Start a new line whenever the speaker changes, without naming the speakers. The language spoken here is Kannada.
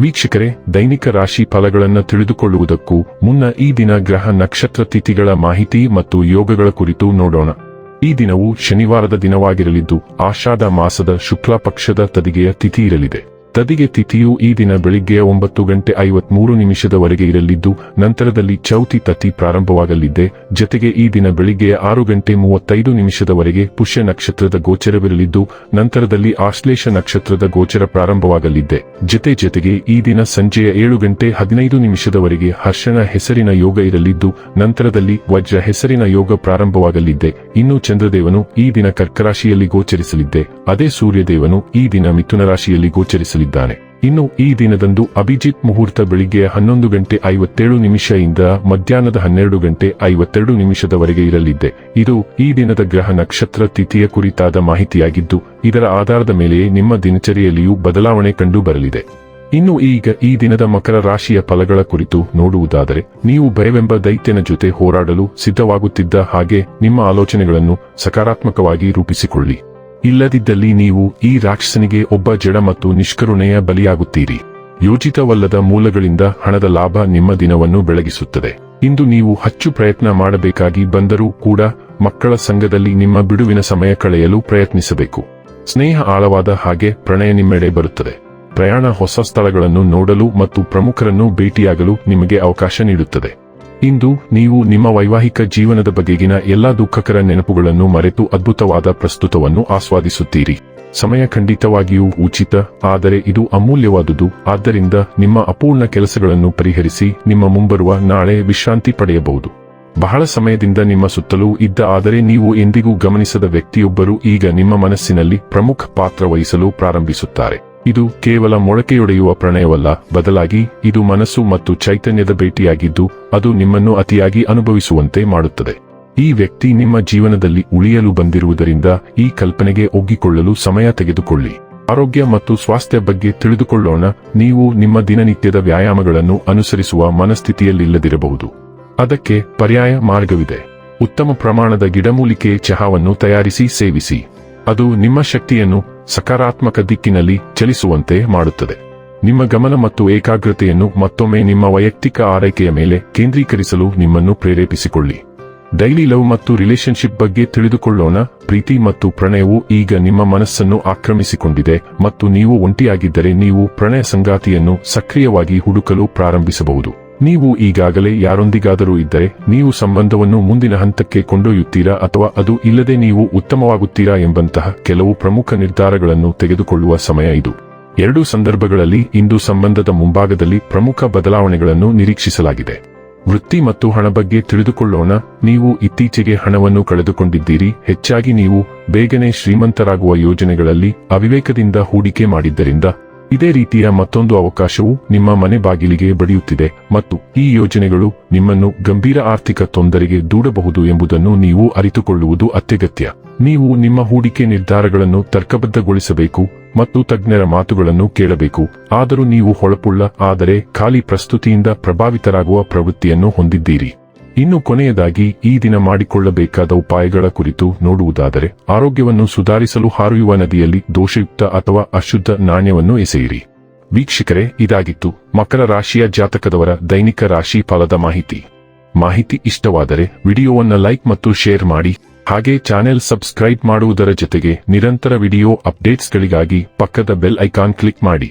ವೀಕ್ಷಕರೇ, ದೈನಿಕ ರಾಶಿ ಫಲಗಳನ್ನು ತಿಳಿದುಕೊಳ್ಳುವುದಕ್ಕೂ ಮುನ್ನ ಈ ದಿನ ಗ್ರಹ ನಕ್ಷತ್ರ ತಿಥಿಗಳ ಮಾಹಿತಿ ಮತ್ತು ಯೋಗಗಳ ಕುರಿತು ನೋಡೋಣ. ಈ ದಿನವು ಶನಿವಾರದ ದಿನವಾಗಿರಲಿದ್ದು, ಆಷಾಢ ಮಾಸದ ಶುಕ್ಲ ಪಕ್ಷದ ತದಿಗೆಯ ತಿಥಿ ಇರಲಿದೆ. ತದಿಗೆ ತಿಥಿಯು ಈ ದಿನ ಬೆಳಿಗ್ಗೆ ಒಂಬತ್ತು ಗಂಟೆ ಐವತ್ಮೂರು ನಿಮಿಷದವರೆಗೆ ಇರಲಿದ್ದು, ನಂತರದಲ್ಲಿ ಚೌತಿ ತತಿ ಪ್ರಾರಂಭವಾಗಲಿದೆ. ಜತೆಗೆ ಈ ದಿನ ಬೆಳಿಗ್ಗೆ ಆರು ಗಂಟೆ ಮೂವತ್ತೈದು ನಿಮಿಷದವರೆಗೆ ಪುಷ್ಯ ನಕ್ಷತ್ರದ ಗೋಚರವಿರಲಿದ್ದು, ನಂತರದಲ್ಲಿ ಆಶ್ಲೇಷ ನಕ್ಷತ್ರದ ಗೋಚರ ಪ್ರಾರಂಭವಾಗಲಿದೆ. ಜತೆ ಜತೆಗೆ ಈ ದಿನ ಸಂಜೆಯ ಏಳು ಗಂಟೆ ಹದಿನೈದು ನಿಮಿಷದವರೆಗೆ ಹರ್ಷಣ ಹೆಸರಿನ ಯೋಗ ಇರಲಿದ್ದು, ನಂತರದಲ್ಲಿ ವಜ್ರ ಹೆಸರಿನ ಯೋಗ ಪ್ರಾರಂಭವಾಗಲಿದೆ. ಇನ್ನು ಚಂದ್ರದೇವನು ಈ ದಿನ ಕರ್ಕರಾಶಿಯಲ್ಲಿ ಗೋಚರಿಸಲಿದ್ದೆ ಅದೇ ಸೂರ್ಯದೇವನು ಈ ದಿನ ಮಿಥುನ ರಾಶಿಯಲ್ಲಿ ಗೋಚರಿಸಲಿದ್ದಾನೆ ಇನ್ನು ಈ ದಿನದಂದು ಅಭಿಜಿತ್ ಮುಹೂರ್ತ ಬೆಳಿಗ್ಗೆ ಹನ್ನೊಂದು ಗಂಟೆ ಐವತ್ತೇಳು ನಿಮಿಷದಿಂದ ಮಧ್ಯಾಹ್ನದ ಹನ್ನೆರಡು ಗಂಟೆ ಐವತ್ತೆರಡು ನಿಮಿಷದವರೆಗೆ ಇರಲಿದೆ ಇದು ಈ ದಿನದ ಗ್ರಹ ನಕ್ಷತ್ರ ತಿಥಿಯ ಕುರಿತಾದ ಮಾಹಿತಿಯಾಗಿದ್ದು, ಇದರ ಆಧಾರದ ಮೇಲೆ ನಿಮ್ಮ ದಿನಚರಿಯಲ್ಲಿಯೂ ಬದಲಾವಣೆ ಕಂಡು ಬರಲಿದೆ. ಇನ್ನು ಈಗ ಈ ದಿನದ ಮಕರ ರಾಶಿಯ ಫಲಗಳ ಕುರಿತು ನೋಡುವುದಾದರೆ, ನೀವು ಭಯವೆಂಬ ದೈತ್ಯನ ಜೊತೆ ಹೋರಾಡಲು ಸಿದ್ಧವಾಗುತ್ತಿದ್ದ ಹಾಗೆ ನಿಮ್ಮ ಆಲೋಚನೆಗಳನ್ನು ಸಕಾರಾತ್ಮಕವಾಗಿ ರೂಪಿಸಿಕೊಳ್ಳಿ. ಇಲ್ಲದಿದ್ದಲ್ಲಿ ನೀವು ಈ ರಾಕ್ಷಸನಿಗೆ ಒಬ್ಬ ಜಡ ಮತ್ತು ನಿಷ್ಕರುಣೆಯ ಬಲಿಯಾಗುತ್ತೀರಿ. ಯೋಚಿತವಲ್ಲದ ಮೂಲಗಳಿಂದ ಹಣದ ಲಾಭ ನಿಮ್ಮ ದಿನವನ್ನು ಬೆಳಗಿಸುತ್ತದೆ. ಇಂದು ನೀವು ಹಚ್ಚು ಪ್ರಯತ್ನ ಮಾಡಬೇಕಾಗಿ ಬಂದರೂ ಕೂಡ ಮಕ್ಕಳ ಸಂಘದಲ್ಲಿ ನಿಮ್ಮ ಬಿಡುವಿನ ಸಮಯ ಕಳೆಯಲು ಪ್ರಯತ್ನಿಸಬೇಕು. ಸ್ನೇಹ ಆಳವಾದ ಹಾಗೆ ಪ್ರಣಯ ನಿಮ್ಮೆಡೆ ಬರುತ್ತದೆ. ಪ್ರಯಾಣ ಹೊಸ ಸ್ಥಳಗಳನ್ನು ನೋಡಲು ಮತ್ತು ಪ್ರಮುಖರನ್ನು ಭೇಟಿಯಾಗಲು ನಿಮಗೆ ಅವಕಾಶ ನೀಡುತ್ತದೆ. ಇಂದು ನೀವು ನಿಮ್ಮ ವೈವಾಹಿಕ ಜೀವನದ ಬಗೆಗಿನ ಎಲ್ಲಾ ದುಃಖಕರ ನೆನಪುಗಳನ್ನು ಮರೆತು ಅದ್ಭುತವಾದ ಪ್ರಸ್ತುತವನ್ನು ಆಸ್ವಾದಿಸುತ್ತೀರಿ. ಸಮಯ ಖಂಡಿತವಾಗಿಯೂ ಉಚಿತ, ಆದರೆ ಇದು ಅಮೂಲ್ಯವಾದುದು. ಆದ್ದರಿಂದ ನಿಮ್ಮ ಅಪೂರ್ಣ ಕೆಲಸಗಳನ್ನು ಪರಿಹರಿಸಿ ನಿಮ್ಮ ಮುಂಬರುವ ನಾಳೆ ವಿಶ್ರಾಂತಿ ಪಡೆಯಬಹುದು. ಬಹಳ ಸಮಯದಿಂದ ನಿಮ್ಮ ಸುತ್ತಲೂ ಇದ್ದ ಆದರೆ ನೀವು ಎಂದಿಗೂ ಗಮನಿಸದ ವ್ಯಕ್ತಿಯೊಬ್ಬರು ಈಗ ನಿಮ್ಮ ಮನಸ್ಸಿನಲ್ಲಿ ಪ್ರಮುಖ ಪಾತ್ರ ವಹಿಸಲು ಪ್ರಾರಂಭಿಸುತ್ತಾರೆ. ಇದು ಕೇವಲ ಮೊಳಕೆಯೊಡೆಯುವ ಪ್ರಣಯವಲ್ಲ. ಬದಲಾಗಿ, ಇದು ಮನಸ್ಸು ಮತ್ತು ಚೈತನ್ಯದ ಭೇಟಿಯಾಗಿದ್ದು, ಅದು ನಿಮ್ಮನ್ನು ಅತಿಯಾಗಿ ಅನುಭವಿಸುವಂತೆ ಮಾಡುತ್ತದೆ. ಈ ವ್ಯಕ್ತಿ ನಿಮ್ಮ ಜೀವನದಲ್ಲಿ ಉಳಿಯಲು ಬಂದಿರುವುದರಿಂದ ಈ ಕಲ್ಪನೆಗೆ ಒಗ್ಗಿಕೊಳ್ಳಲು ಸಮಯ ತೆಗೆದುಕೊಳ್ಳಿ. ಆರೋಗ್ಯ ಮತ್ತು ಸ್ವಾಸ್ಥ್ಯ ಬಗ್ಗೆ ತಿಳಿದುಕೊಳ್ಳೋಣ. ನೀವು ನಿಮ್ಮ ದಿನನಿತ್ಯದ ವ್ಯಾಯಾಮಗಳನ್ನು ಅನುಸರಿಸುವ ಮನಸ್ಥಿತಿಯಲ್ಲಿಲ್ಲದಿರಬಹುದು. ಅದಕ್ಕೆ ಪರ್ಯಾಯ ಮಾರ್ಗವಿದೆ. ಉತ್ತಮ ಪ್ರಮಾಣದ ಗಿಡಮೂಲಿಕೆ ಚಹಾವನ್ನು ತಯಾರಿಸಿ, ಸೇವಿಸಿ. ಅದು ನಿಮ್ಮ ಶಕ್ತಿಯನ್ನು ಸಕಾರಾತ್ಮಕ ದಿಕ್ಕಿನಲ್ಲಿ ಚಲಿಸುವಂತೆ ಮಾಡುತ್ತದೆ. ನಿಮ್ಮ ಗಮನ ಮತ್ತು ಏಕಾಗ್ರತೆಯನ್ನು ಮತ್ತೊಮ್ಮೆ ನಿಮ್ಮ ವೈಯಕ್ತಿಕ ಆರೈಕೆಯ ಮೇಲೆ ಕೇಂದ್ರೀಕರಿಸಲು ನಿಮ್ಮನ್ನು ಪ್ರೇರೇಪಿಸಿಕೊಳ್ಳಿ. ಡೈಲಿ ಲವ್ ಮತ್ತು ರಿಲೇಶನ್ಶಿಪ್ ಬಗ್ಗೆ ತಿಳಿದುಕೊಳ್ಳೋಣ. ಪ್ರೀತಿ ಮತ್ತು ಪ್ರಣಯವು ಈಗ ನಿಮ್ಮ ಮನಸ್ಸನ್ನು ಆಕ್ರಮಿಸಿಕೊಂಡಿದೆ ಮತ್ತು ನೀವು ಒಂಟಿಯಾಗಿದ್ದರೆ ನೀವು ಪ್ರಣಯ ಸಂಗಾತಿಯನ್ನು ಸಕ್ರಿಯವಾಗಿ ಹುಡುಕಲು ಪ್ರಾರಂಭಿಸಬಹುದು. ನೀವು ಈಗಾಗಲೇ ಯಾರೊಂದಿಗಾದರೂ ಇದ್ದರೆ ನೀವು ಸಂಬಂಧವನ್ನು ಮುಂದಿನ ಹಂತಕ್ಕೆ ಕೊಂಡೊಯ್ಯುತ್ತೀರಾ ಅಥವಾ ಅದು ಇಲ್ಲದೆ ನೀವು ಉತ್ತಮವಾಗುತ್ತೀರಾ ಎಂಬಂತಹ ಕೆಲವು ಪ್ರಮುಖ ನಿರ್ಧಾರಗಳನ್ನು ತೆಗೆದುಕೊಳ್ಳುವ ಸಮಯ ಇದು. ಎರಡೂ ಸಂದರ್ಭಗಳಲ್ಲಿ ಇಂದು ಸಂಬಂಧದ ಮುಂಭಾಗದಲ್ಲಿ ಪ್ರಮುಖ ಬದಲಾವಣೆಗಳನ್ನು ನಿರೀಕ್ಷಿಸಲಾಗಿದೆ. ವೃತ್ತಿ ಮತ್ತು ಹಣ ಬಗ್ಗೆ ತಿಳಿದುಕೊಳ್ಳೋಣ. ನೀವು ಇತ್ತೀಚೆಗೆ ಹಣವನ್ನು ಕಳೆದುಕೊಂಡಿದ್ದೀರಿ. ಹೆಚ್ಚಾಗಿ ನೀವು ಬೇಗನೆ ಶ್ರೀಮಂತರಾಗುವ ಯೋಜನೆಗಳಲ್ಲಿ ಅವಿವೇಕದಿಂದ ಹೂಡಿಕೆ ಮಾಡಿದ್ದರಿಂದ ಇದೇ ರೀತಿಯ ಮತ್ತೊಂದು ಅವಕಾಶವು ನಿಮ್ಮ ಮನೆ ಬಾಗಿಲಿಗೆ ಬಡಿಯುತ್ತಿದೆ ಮತ್ತು ಈ ಯೋಜನೆಗಳು ನಿಮ್ಮನ್ನು ಗಂಭೀರ ಆರ್ಥಿಕ ತೊಂದರೆಗೆ ದೂಡಬಹುದು ಎಂಬುದನ್ನು ನೀವು ಅರಿತುಕೊಳ್ಳುವುದು ಅತ್ಯಗತ್ಯ. ನೀವು ನಿಮ್ಮ ಹೂಡಿಕೆ ನಿರ್ಧಾರಗಳನ್ನು ತರ್ಕಬದ್ಧಗೊಳಿಸಬೇಕು ಮತ್ತು ತಜ್ಞರ ಮಾತುಗಳನ್ನು ಕೇಳಬೇಕು. ಆದರೂ ನೀವು ಹೊಳಪುಳ್ಳ, ಆದರೆ ಖಾಲಿ ಪ್ರಸ್ತುತಿಯಿಂದ ಪ್ರಭಾವಿತರಾಗುವ ಪ್ರವೃತ್ತಿಯನ್ನು ಹೊಂದಿದ್ದೀರಿ. ಇನ್ನು ಕೊನೆಯದಾಗಿ ಈ ದಿನ ಮಾಡಿಕೊಳ್ಳಬೇಕಾದ ಉಪಾಯಗಳ ಕುರಿತು ನೋಡುವುದಾದರೆ, ಆರೋಗ್ಯವನ್ನು ಸುಧಾರಿಸಲು ಹಾರುಯುವ ನದಿಯಲ್ಲಿ ದೋಷಯುಕ್ತ ಅಥವಾ ಅಶುದ್ಧ ನಾಣ್ಯವನ್ನು ಎಸೆಯಿರಿ. ವೀಕ್ಷಕರೇ, ಇದಾಗಿತ್ತು ಮಕರ ರಾಶಿಯ ಜಾತಕದವರ ದೈನಿಕ ರಾಶಿ ಫಲದ ಮಾಹಿತಿ. ಮಾಹಿತಿ ಇಷ್ಟವಾದರೆ ವಿಡಿಯೋವನ್ನು ಲೈಕ್ ಮತ್ತು ಶೇರ್ ಮಾಡಿ, ಹಾಗೆ ಚಾನೆಲ್ ಸಬ್ಸ್ಕ್ರೈಬ್ ಮಾಡುವುದರ ಜೊತೆಗೆ ನಿರಂತರ ವಿಡಿಯೋ ಅಪ್ಡೇಟ್ಸ್ಗಳಿಗಾಗಿ ಪಕ್ಕದ ಬೆಲ್ ಐಕಾನ್ ಕ್ಲಿಕ್ ಮಾಡಿ.